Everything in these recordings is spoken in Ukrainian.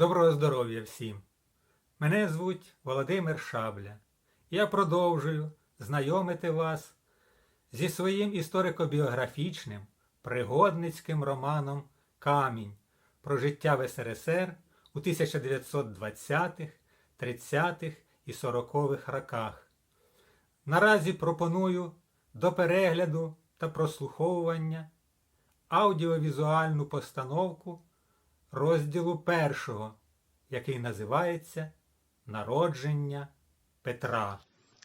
Доброго здоров'я всім! Мене звуть Володимир Шабля. Я продовжую знайомити вас зі своїм історико-біографічним пригодницьким романом Камінь про життя в СРСР у 1920-х, 30-х і 40-х роках. Наразі пропоную до перегляду та прослуховування аудіовізуальну постановку розділу першого, який називається Народження Петра.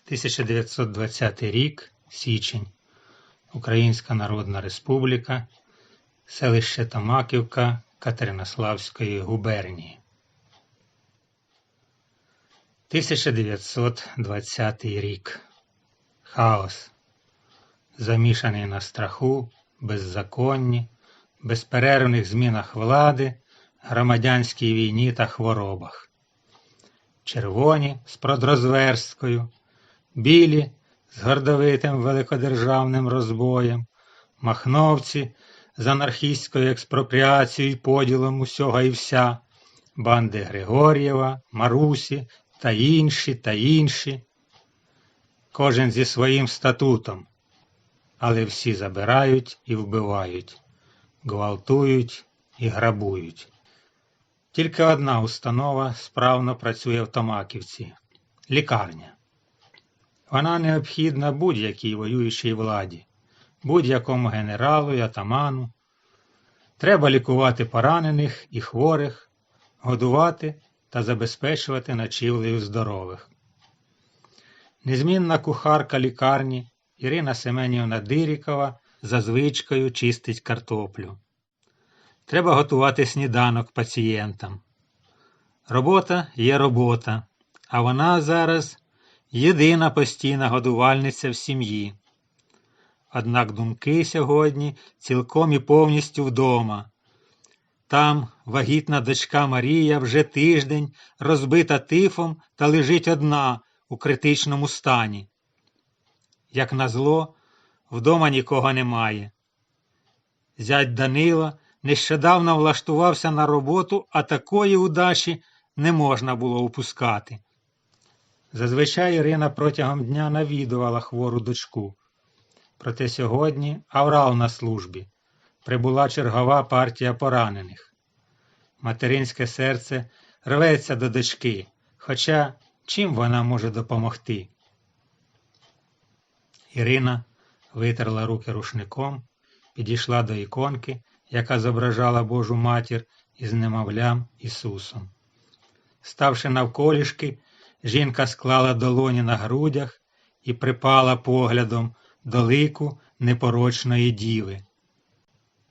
1920 рік, січень. Українська Народна Республіка, селище Томаківка Катеринославської губернії. 1920 рік. Хаос. Замішаний на страху, беззаконні, безперервних змінах влади, громадянській війні та хворобах. Червоні з продрозверсткою, білі з гордовитим великодержавним розбоєм, махновці з анархістською експропріацією і поділом усього і вся, банди Григор'єва, Марусі та інші та інші. Кожен зі своїм статутом, але всі забирають і вбивають, гвалтують і грабують. Тільки одна установа справно працює в Томаківці лікарня. Вона необхідна будь-якій воюючій владі, будь-якому генералу і атаману. Треба лікувати поранених і хворих, годувати та забезпечувати ночівлею здорових. Незмінна кухарка лікарні Ірина Семенівна Дирікова за звичкою чистить картоплю. Треба готувати сніданок пацієнтам. Робота є робота, а вона зараз єдина постійна годувальниця в сім'ї. Однак думки сьогодні цілком і повністю вдома. Там вагітна дочка Марія вже тиждень розбита тифом та лежить одна у критичному стані. Як назло, вдома нікого немає. Зять Данила нещодавно влаштувався на роботу, а такої удачі не можна було упускати. Зазвичай Ірина протягом дня навідувала хвору дочку. Проте сьогодні аврал на службі. Прибула чергова партія поранених. Материнське серце рветься до дочки, хоча чим вона може допомогти? Ірина витерла руки рушником, підійшла до іконки, яка зображала Божу матір із немовлям Ісусом. Ставши навколішки, жінка склала долоні на грудях і припала поглядом до лику непорочної діви.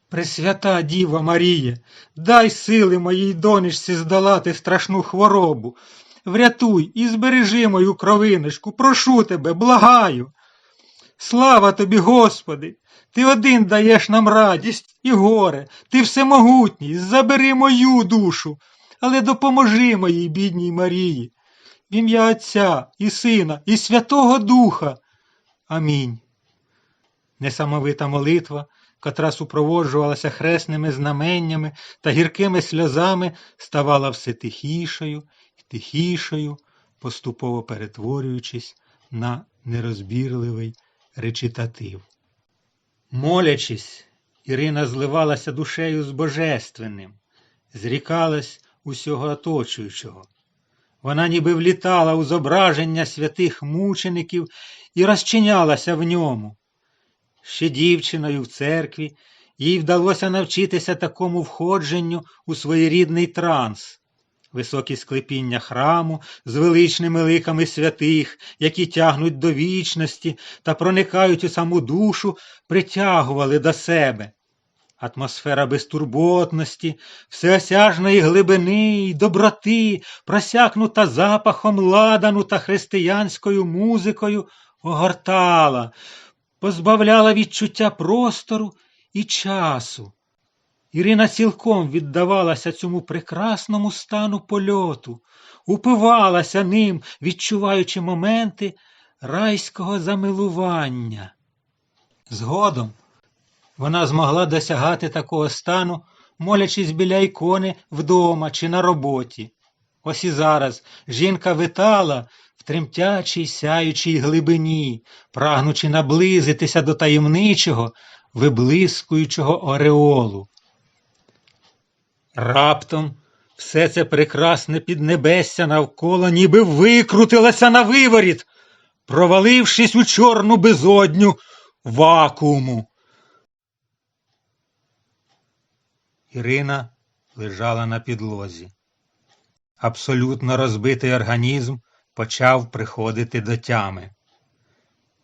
Пресвята Діва Марія, дай сили моїй донечці здолати страшну хворобу. Врятуй і збережи мою кровиночку, прошу тебе, благаю. Слава тобі, Господи! Ти один даєш нам радість і горе, ти всемогутній, забери мою душу, але допоможи моїй бідній Марії, в ім'я Отця і Сина, і Святого Духа. Амінь. Несамовита молитва, котра супроводжувалася хресними знаменнями та гіркими сльозами, ставала все тихішою і тихішою, поступово перетворюючись на нерозбірливий речитатив. Молячись, Ірина зливалася душею з божественним, зрікалась усього оточуючого. Вона ніби влітала у зображення святих мучеників і розчинялася в ньому. Ще дівчиною в церкві їй вдалося навчитися такому входженню у своєрідний транс. Високі склепіння храму з величними ликами святих, які тягнуть до вічності та проникають у саму душу, притягували до себе. Атмосфера безтурботності, всеосяжної глибини й доброти, просякнута запахом ладану та християнською музикою, огортала, позбавляла відчуття простору і часу. Ірина цілком віддавалася цьому прекрасному стану польоту, упивалася ним, відчуваючи моменти райського замилування. Згодом вона змогла досягати такого стану молячись біля ікони вдома чи на роботі. Ось і зараз жінка витала в тремтячій сяючій глибині, прагнучи наблизитися до таємничого, виблискуючого ореолу. Раптом все це прекрасне піднебесся навколо ніби викрутилося на виворіт, провалившись у чорну безодню вакууму. Ірина лежала на підлозі. Абсолютно розбитий організм почав приходити до тями.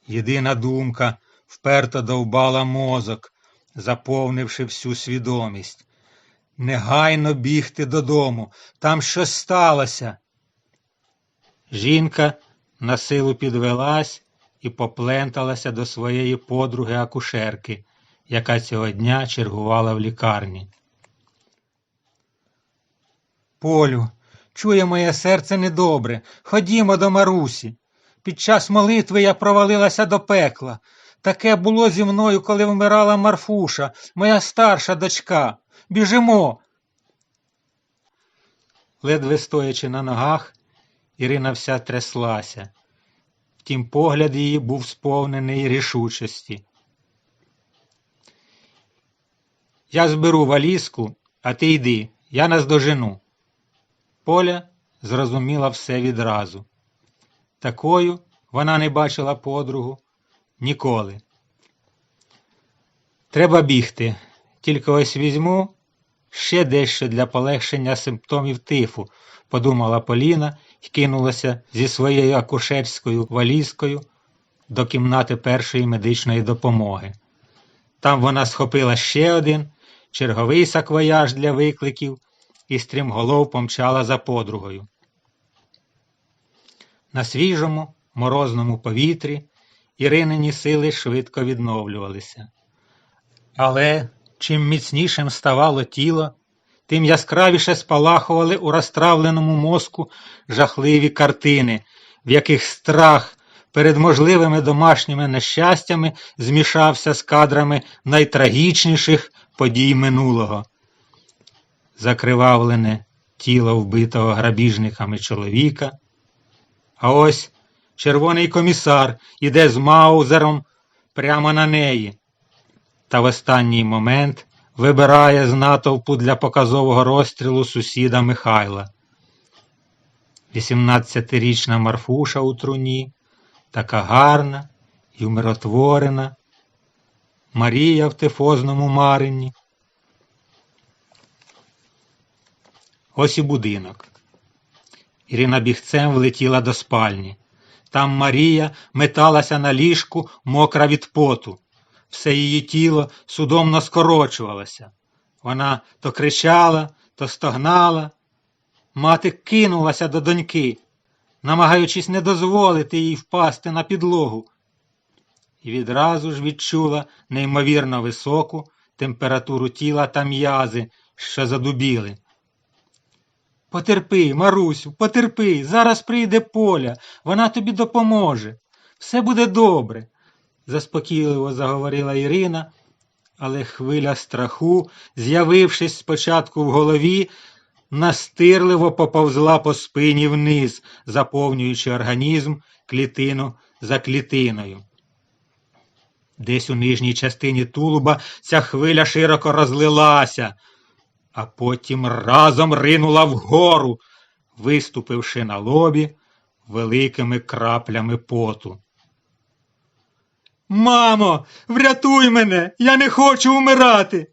Єдина думка вперто довбала мозок, заповнивши всю свідомість. Негайно бігти додому, там щось сталося. Жінка на силу підвелась і попленталася до своєї подруги акушерки, яка цього дня чергувала в лікарні. Полю, чує моє серце недобре. Ходімо до Марусі. Під час молитви я провалилася до пекла. Таке було зі мною, коли вмирала Марфуша, моя старша дочка. Біжимо. Ледве стоячи на ногах, Ірина вся тряслася. Втім, погляд її був сповнений рішучості. Я зберу валізку, а ти йди, я наздожену. Поля зрозуміла все відразу. Такою вона не бачила подругу ніколи. Треба бігти, тільки ось візьму ще дещо для полегшення симптомів тифу, подумала Поліна і кинулася зі своєю акушерською валізкою до кімнати першої медичної допомоги. Там вона схопила ще один черговий саквояж для викликів і стрімголов помчала за подругою. На свіжому, морозному повітрі Іринині сили швидко відновлювалися. Але чим міцнішим ставало тіло, тим яскравіше спалахували у розтравленому мозку жахливі картини, в яких страх перед можливими домашніми нещастями змішався з кадрами найтрагічніших подій минулого. Закривавлене тіло вбитого грабіжниками чоловіка. А ось червоний комісар іде з маузером прямо на неї. Та в останній момент вибирає з натовпу для показового розстрілу сусіда Михайла. 18-річна Марфуша у труні, така гарна і умиротворена. Марія в тифозному марині. Ось і будинок. Ірина бігцем влетіла до спальні. Там Марія металася на ліжку, мокра від поту. Все її тіло судомно скорочувалося. Вона то кричала, то стогнала. Мати кинулася до доньки, намагаючись не дозволити їй впасти на підлогу. І відразу ж відчула неймовірно високу температуру тіла та м'язи, що задубіли. Потерпи, Марусю, потерпи, зараз прийде поля, вона тобі допоможе. Все буде добре, заспокійливо заговорила Ірина, але хвиля страху, з'явившись спочатку в голові, настирливо поповзла по спині вниз, заповнюючи організм клітину за клітиною. Десь у нижній частині тулуба ця хвиля широко розлилася а потім разом ринула вгору, виступивши на лобі великими краплями поту. Мамо, врятуй мене, я не хочу умирати.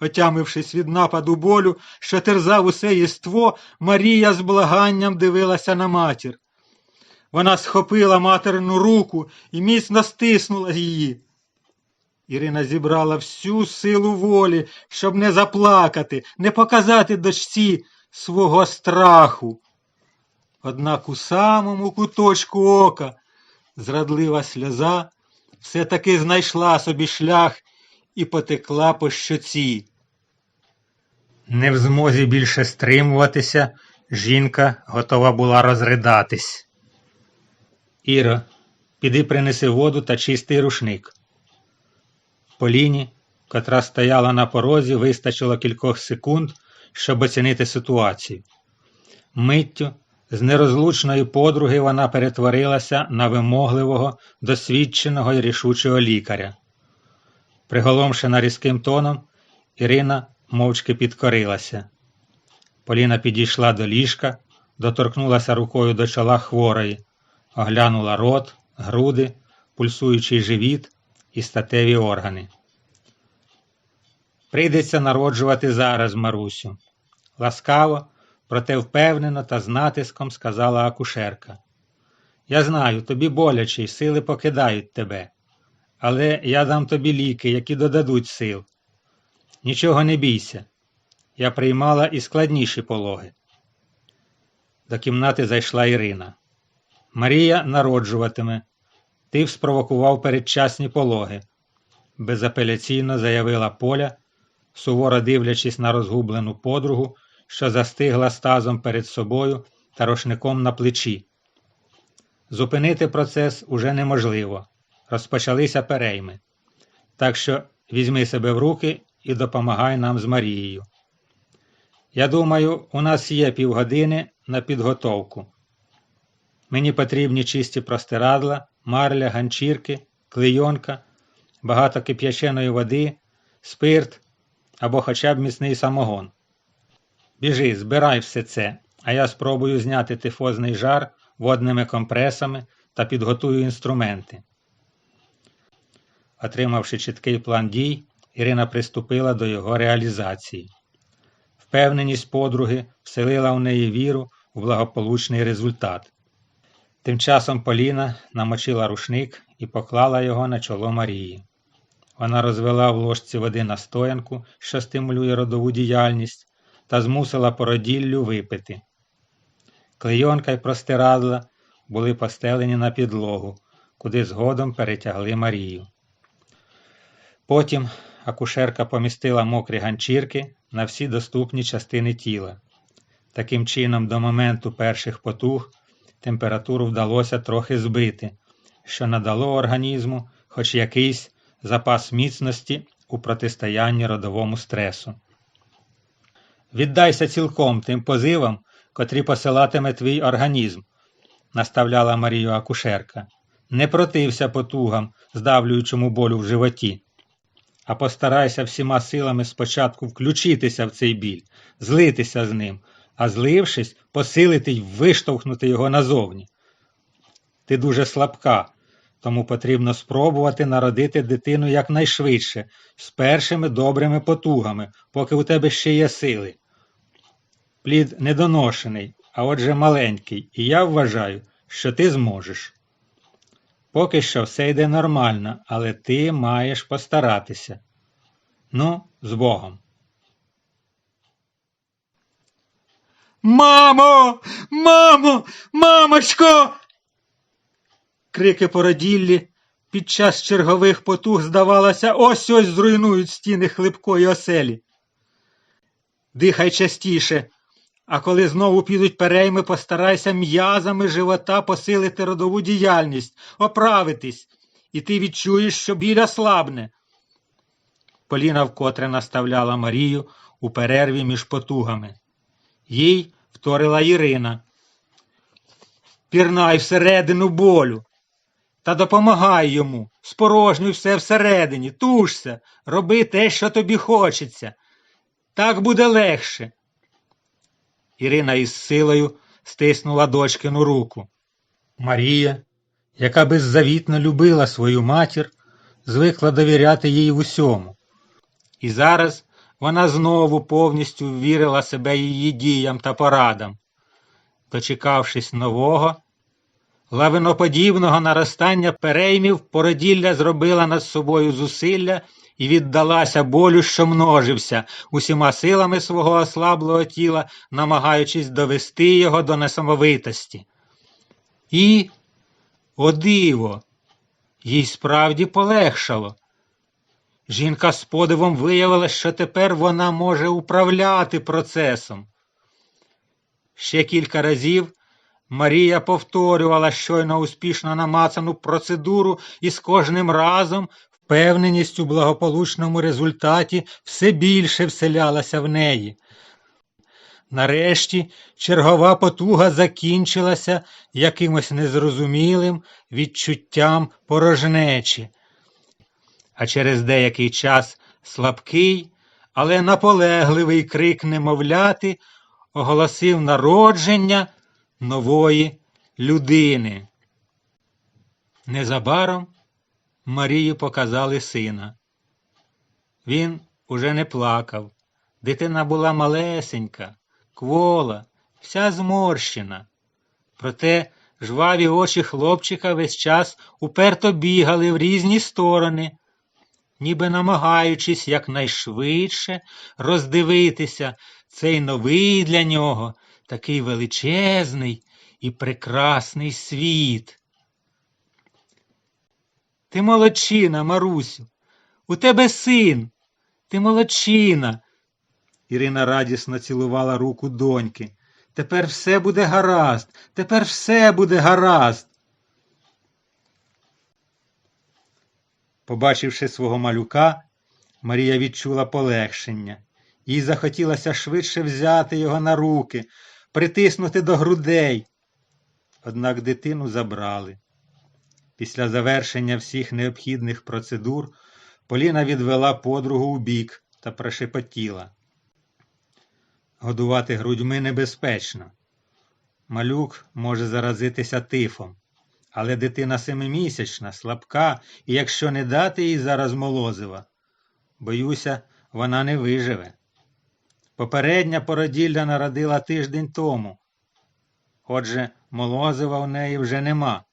Отямившись від нападу болю, що терзав усе єство, Марія з благанням дивилася на матір. Вона схопила материну руку і міцно стиснула її. Ірина зібрала всю силу волі, щоб не заплакати, не показати дочці свого страху. Однак у самому куточку ока зрадлива сльоза все-таки знайшла собі шлях і потекла по щоці. Не в змозі більше стримуватися, жінка готова була розридатись. Іро, піди принеси воду та чистий рушник. Поліні котра стояла на порозі, вистачило кількох секунд, щоб оцінити ситуацію. Миттю з нерозлучної подруги вона перетворилася на вимогливого, досвідченого і рішучого лікаря. Приголомшена різким тоном, Ірина мовчки підкорилася. Поліна підійшла до ліжка, доторкнулася рукою до чола хворої, оглянула рот, груди, пульсуючий живіт і статеві органи. Прийдеться народжувати зараз, Марусю. Ласкаво, проте впевнено та з натиском сказала акушерка. Я знаю, тобі боляче й сили покидають тебе, але я дам тобі ліки, які додадуть сил. Нічого не бійся. Я приймала і складніші пологи. До кімнати зайшла Ірина. Марія народжуватиме. Ти спровокував передчасні пологи, безапеляційно заявила Поля, суворо дивлячись на розгублену подругу, що застигла стазом перед собою та рушником на плечі. Зупинити процес уже неможливо. Розпочалися перейми. Так що візьми себе в руки і допомагай нам з Марією. Я думаю, у нас є півгодини на підготовку. Мені потрібні чисті простирадла, марля, ганчірки, клейонка, багато кип'яченої води, спирт або хоча б міцний самогон. Біжи, збирай все це, а я спробую зняти тифозний жар водними компресами та підготую інструменти. Отримавши чіткий план дій, Ірина приступила до його реалізації. Впевненість подруги вселила в неї віру у благополучний результат. Тим часом Поліна намочила рушник і поклала його на чоло Марії. Вона розвела в ложці води настоянку, що стимулює родову діяльність, та змусила породіллю випити. Клейонка й простирадла були постелені на підлогу, куди згодом перетягли Марію. Потім акушерка помістила мокрі ганчірки на всі доступні частини тіла. Таким чином, до моменту перших потуг температуру вдалося трохи збити, що надало організму хоч якийсь запас міцності у протистоянні родовому стресу. Віддайся цілком тим позивам, котрі посилатиме твій організм, наставляла Марію акушерка. Не протився потугам, здавлюючому болю в животі, а постарайся всіма силами спочатку включитися в цей біль, злитися з ним, а злившись, посилити й виштовхнути його назовні. Ти дуже слабка, тому потрібно спробувати народити дитину якнайшвидше, з першими добрими потугами, поки у тебе ще є сили. Плід недоношений, а отже маленький, і я вважаю, що ти зможеш. Поки що все йде нормально, але ти маєш постаратися. Ну, з Богом. Мамо! Мамо! Мамочко! Крики породіллі під час чергових потуг, здавалося, ось ось зруйнують стіни хлипкої оселі. Дихай частіше, а коли знову підуть перейми, постарайся м'язами живота посилити родову діяльність, оправитись, і ти відчуєш, що біля слабне. Поліна вкотре наставляла Марію у перерві між потугами. Їй вторила Ірина. Пірнай всередину болю. Та допомагай йому, спорожнюй все всередині, тужся, роби те, що тобі хочеться. Так буде легше. Ірина із силою стиснула дочкину руку. Марія, яка беззавітно любила свою матір, звикла довіряти їй в усьому. І зараз вона знову повністю ввірила себе її діям та порадам. Дочекавшись нового, лавиноподібного наростання переймів, породілля зробила над собою зусилля і віддалася болю, що множився, усіма силами свого ослаблого тіла, намагаючись довести його до несамовитості. І, о диво, їй справді полегшало. Жінка з подивом виявила, що тепер вона може управляти процесом. Ще кілька разів Марія повторювала щойно успішно намацану процедуру і з кожним разом Впевненість у благополучному результаті все більше вселялася в неї. Нарешті чергова потуга закінчилася якимось незрозумілим відчуттям порожнечі. А через деякий час слабкий, але наполегливий крик немовляти оголосив народження нової людини. Незабаром Марії показали сина. Він уже не плакав. Дитина була малесенька, квола, вся зморщена. Проте жваві очі хлопчика весь час уперто бігали в різні сторони, ніби намагаючись якнайшвидше роздивитися цей новий для нього такий величезний і прекрасний світ. Ти молодчина, Марусю, у тебе син, ти молодчина. Ірина радісно цілувала руку доньки. Тепер все буде гаразд, тепер все буде гаразд. Побачивши свого малюка, Марія відчула полегшення. Їй захотілося швидше взяти його на руки, притиснути до грудей. Однак дитину забрали. Після завершення всіх необхідних процедур Поліна відвела подругу у бік та прошепотіла. Годувати грудьми небезпечно. Малюк може заразитися тифом, але дитина семимісячна, слабка, і якщо не дати їй зараз молозива, боюся, вона не виживе. Попередня породілля народила тиждень тому. Отже, молозива у неї вже нема.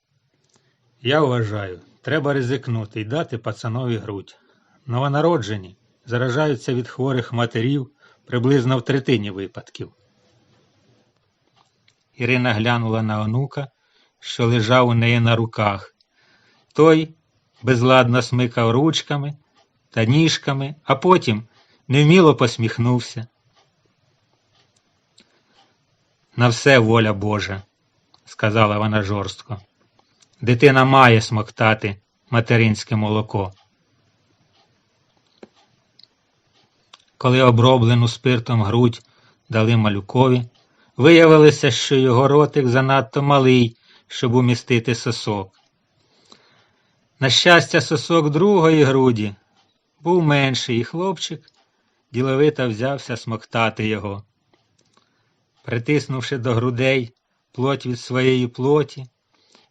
Я вважаю, треба ризикнути і дати пацанові грудь. Новонароджені заражаються від хворих матерів приблизно в третині випадків. Ірина глянула на онука, що лежав у неї на руках. Той безладно смикав ручками та ніжками, а потім невміло посміхнувся. На все воля Божа, сказала вона жорстко. Дитина має смоктати материнське молоко. Коли оброблену спиртом грудь дали малюкові, виявилося, що його ротик занадто малий, щоб умістити сосок. На щастя, сосок другої груді був менший, і хлопчик діловито взявся смоктати його. Притиснувши до грудей плоть від своєї плоті,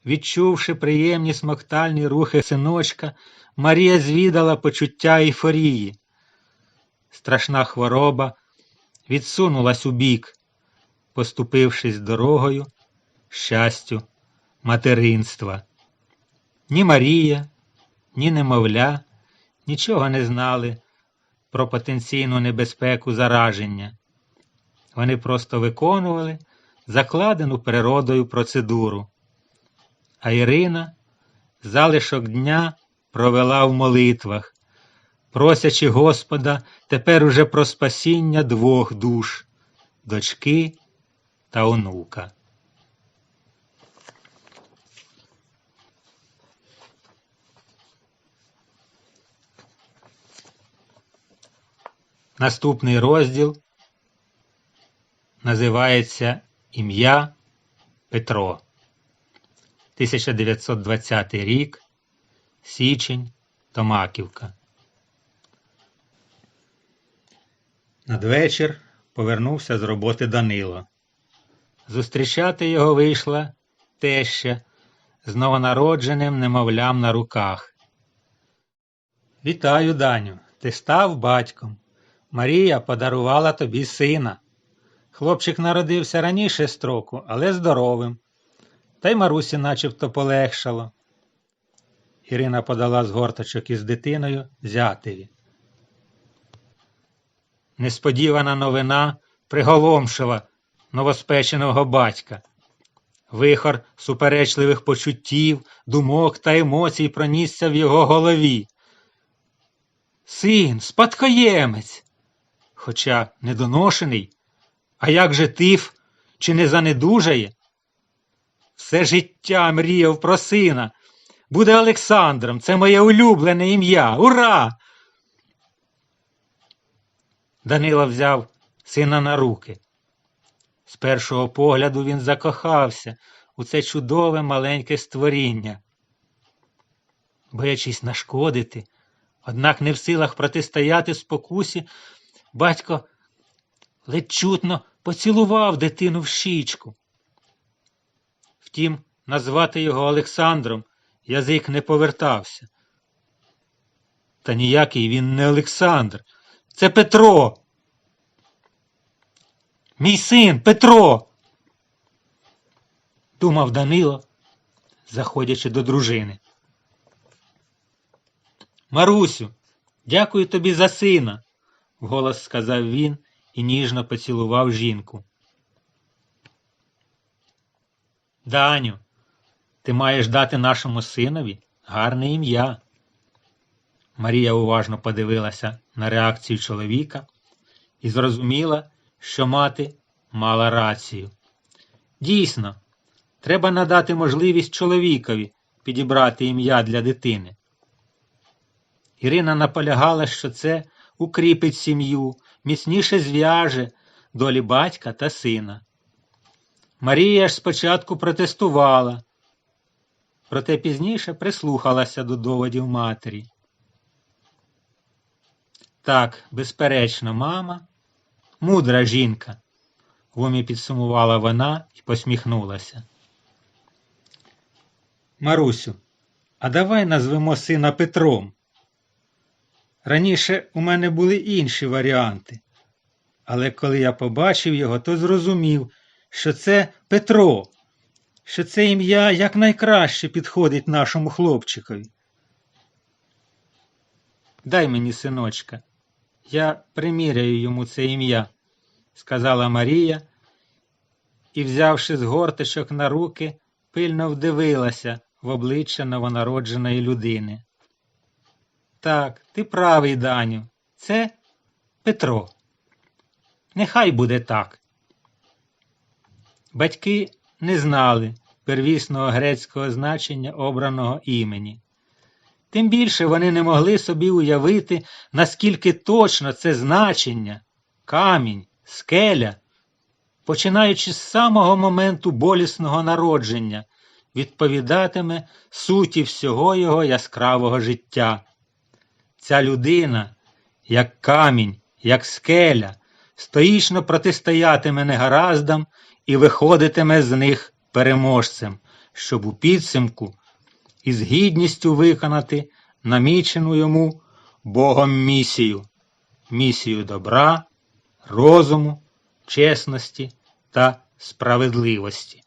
відчувши приємні смоктальні рухи синочка, Марія звідала почуття ейфорії. Страшна хвороба відсунулась у бік, поступившись дорогою щастю материнства. Ні Марія, ні немовля нічого не знали про потенційну небезпеку зараження. Вони просто виконували закладену природою процедуру. А Ірина залишок дня провела в молитвах, просячи Господа тепер уже про спасіння двох душ дочки та онука. Наступний розділ називається Ім'я Петро. 1920 рік, січень, Томаківка. Надвечір повернувся з роботи Данило. Зустрічати його вийшла теща з новонародженим немовлям на руках. Вітаю, Даню. Ти став батьком. Марія подарувала тобі сина. Хлопчик народився раніше строку, але здоровим. Та й Марусі начебто полегшало. Ірина подала з горточок із дитиною зятеві. Несподівана новина приголомшила новоспеченого батька. Вихор суперечливих почуттів, думок та емоцій пронісся в його голові. Син, спадкоємець, хоча недоношений, а як же тиф, чи не занедужає? Все життя мріяв про сина, буде Олександром. Це моє улюблене ім'я. Ура! Данило взяв сина на руки. З першого погляду він закохався у це чудове маленьке створіння. Боячись нашкодити, однак не в силах протистояти спокусі, батько ледь чутно поцілував дитину в щічку. Втім, назвати його Олександром язик не повертався. Та ніякий він не Олександр. Це Петро. Мій син Петро. Думав Данило, заходячи до дружини. Марусю, дякую тобі за сина, вголос сказав він і ніжно поцілував жінку. Даню, ти маєш дати нашому синові гарне ім'я. Марія уважно подивилася на реакцію чоловіка і зрозуміла, що мати мала рацію. Дійсно, треба надати можливість чоловікові підібрати ім'я для дитини. Ірина наполягала, що це укріпить сім'ю, міцніше зв'яже долі батька та сина. Марія ж спочатку протестувала, проте пізніше прислухалася до доводів матері. Так, безперечно, мама, мудра жінка, в підсумувала вона і посміхнулася. Марусю, а давай назвемо сина Петром. Раніше у мене були інші варіанти, але коли я побачив його, то зрозумів, що це Петро, що це ім'я якнайкраще підходить нашому хлопчикові. Дай мені синочка, я приміряю йому це ім'я, сказала Марія і, взявши з горточок на руки, пильно вдивилася в обличчя новонародженої людини. Так, ти правий, Даню, це Петро. Нехай буде так. Батьки не знали первісного грецького значення обраного імені. Тим більше вони не могли собі уявити, наскільки точно це значення, камінь, скеля, починаючи з самого моменту болісного народження, відповідатиме суті всього його яскравого життя. Ця людина, як камінь, як скеля, стоїчно протистоятиме негараздам і виходитиме з них переможцем, щоб у підсумку із гідністю виконати намічену йому Богом місію, місію добра, розуму, чесності та справедливості.